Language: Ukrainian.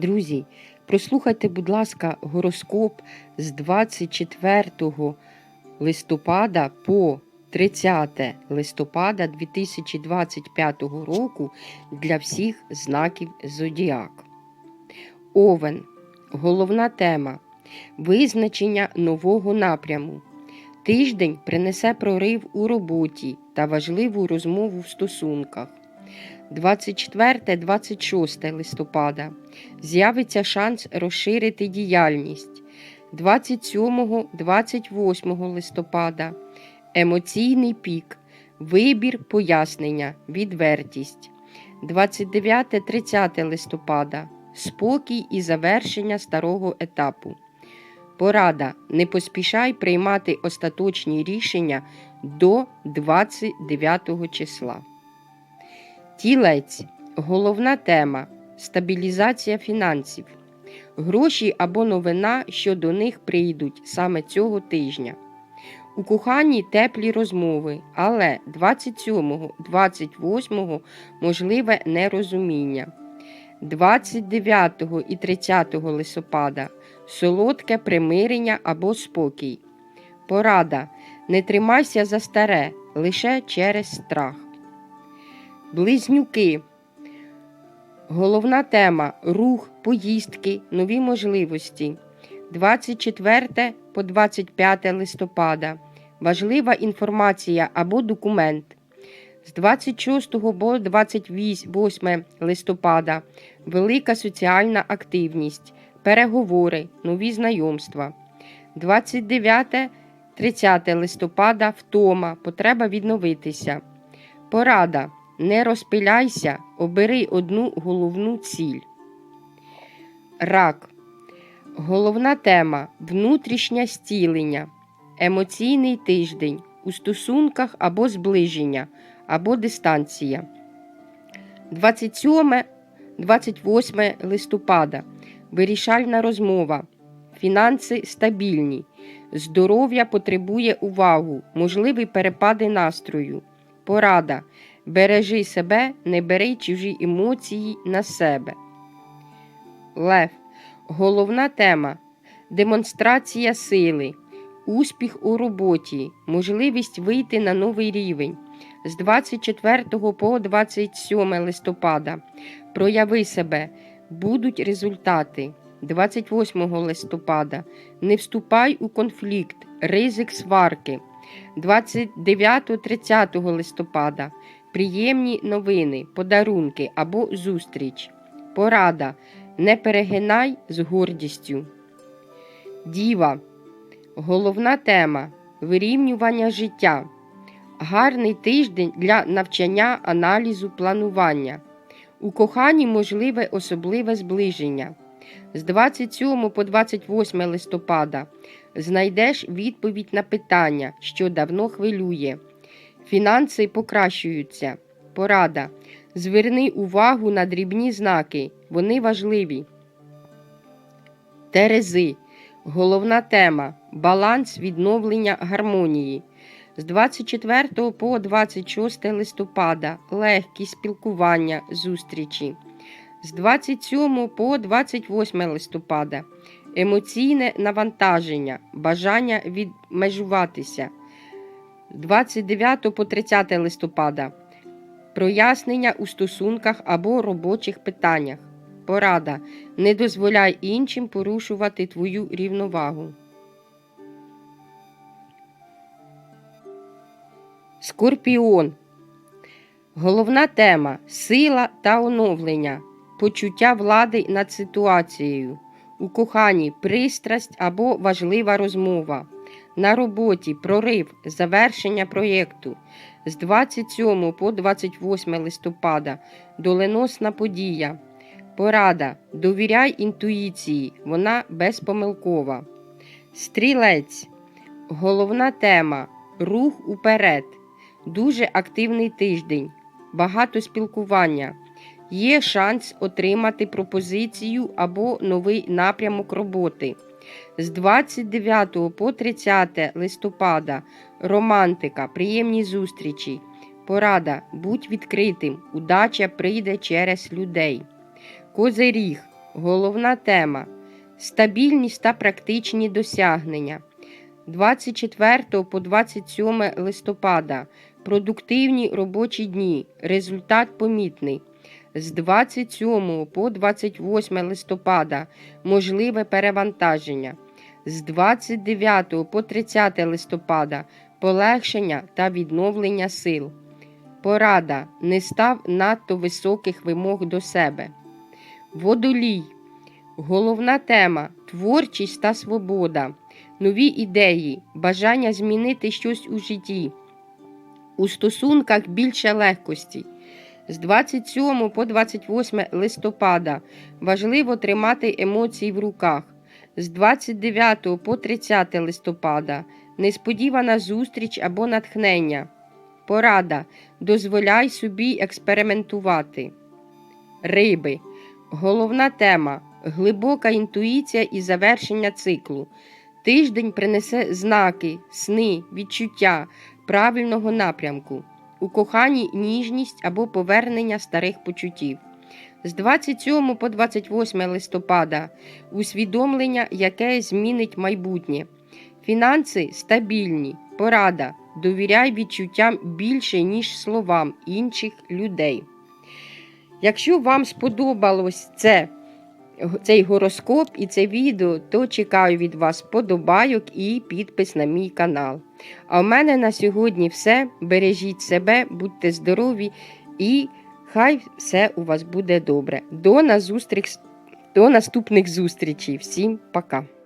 Друзі, прослухайте, будь ласка, гороскоп з 24 листопада по 30 листопада 2025 року для всіх знаків Зодіак. Овен. Головна тема визначення нового напряму. Тиждень принесе прорив у роботі та важливу розмову в стосунках. 24-26 листопада з'явиться шанс розширити діяльність. 27-28 листопада емоційний пік, вибір пояснення, відвертість. 29-30 листопада спокій і завершення старого етапу. Порада. Не поспішай приймати остаточні рішення до 29 числа. Тілець. Головна тема стабілізація фінансів. Гроші або новина, що до них прийдуть саме цього тижня. У коханні теплі розмови, але 27-28 можливе нерозуміння. 29 і 30 листопада солодке примирення або спокій. Порада. Не тримайся за старе лише через страх. Близнюки. Головна тема рух, поїздки, нові можливості. 24 по 25 листопада. Важлива інформація або документ. З 26 по 28 листопада велика соціальна активність, переговори, нові знайомства. 29-30 листопада втома, потреба відновитися. Порада. Не розпиляйся, обери одну головну ціль. Рак. Головна тема внутрішнє стілення, емоційний тиждень у стосунках або зближення, або дистанція. 27-28 листопада. Вирішальна розмова. Фінанси стабільні. Здоров'я потребує увагу, можливі перепади настрою. Порада. Бережи себе, не бери чужі емоції на себе. Лев. Головна тема демонстрація сили, успіх у роботі, можливість вийти на новий рівень. З 24 по 27 листопада. Прояви себе, будуть результати. 28 листопада. Не вступай у конфлікт, ризик сварки. 29-30 листопада. Приємні новини, подарунки або зустріч. Порада. Не перегинай з гордістю. Діва. Головна тема вирівнювання життя. Гарний тиждень для навчання, аналізу, планування. У коханні можливе особливе зближення. З 27 по 28 листопада знайдеш відповідь на питання, що давно хвилює. Фінанси покращуються. Порада. Зверни увагу на дрібні знаки, вони важливі. Терези. Головна тема баланс відновлення гармонії. З 24 по 26 листопада легкі спілкування, зустрічі. З 27 по 28 листопада емоційне навантаження, бажання відмежуватися. З 29 по 30 листопада прояснення у стосунках або робочих питаннях. Порада. Не дозволяй іншим порушувати твою рівновагу. Скорпіон. Головна тема сила та оновлення, почуття влади над ситуацією. У коханні пристрасть або важлива розмова. На роботі прорив завершення проєкту. З 27 по 28 листопада доленосна подія. Порада. Довіряй інтуїції, вона безпомилкова. Стрілець. Головна тема рух уперед. Дуже активний тиждень. Багато спілкування. Є шанс отримати пропозицію або новий напрямок роботи. З 29 по 30 листопада романтика, приємні зустрічі. Порада. Будь відкритим. Удача прийде через людей. Козиріг. Головна тема стабільність та практичні досягнення. 24 по 27 листопада продуктивні робочі дні. Результат помітний. З 27 по 28 листопада можливе перевантаження. З 29 по 30 листопада полегшення та відновлення сил. Порада. Не став надто високих вимог до себе. Водолій. Головна тема творчість та свобода, нові ідеї, бажання змінити щось у житті. У стосунках більше легкості. З 27 по 28 листопада важливо тримати емоції в руках. З 29 по 30 листопада несподівана зустріч або натхнення. Порада. Дозволяй собі експериментувати. Риби. Головна тема глибока інтуїція і завершення циклу. Тиждень принесе знаки, сни, відчуття правильного напрямку. У коханні ніжність або повернення старих почуттів. З 27 по 28 листопада усвідомлення, яке змінить майбутнє. Фінанси стабільні. Порада. Довіряй відчуттям більше, ніж словам інших людей. Якщо вам сподобалось це, цей гороскоп і це відео, то чекаю від вас подобайок і підпис на мій канал. А в мене на сьогодні все. Бережіть себе, будьте здорові і хай все у вас буде добре. До, до наступних зустрічей. Всім пока!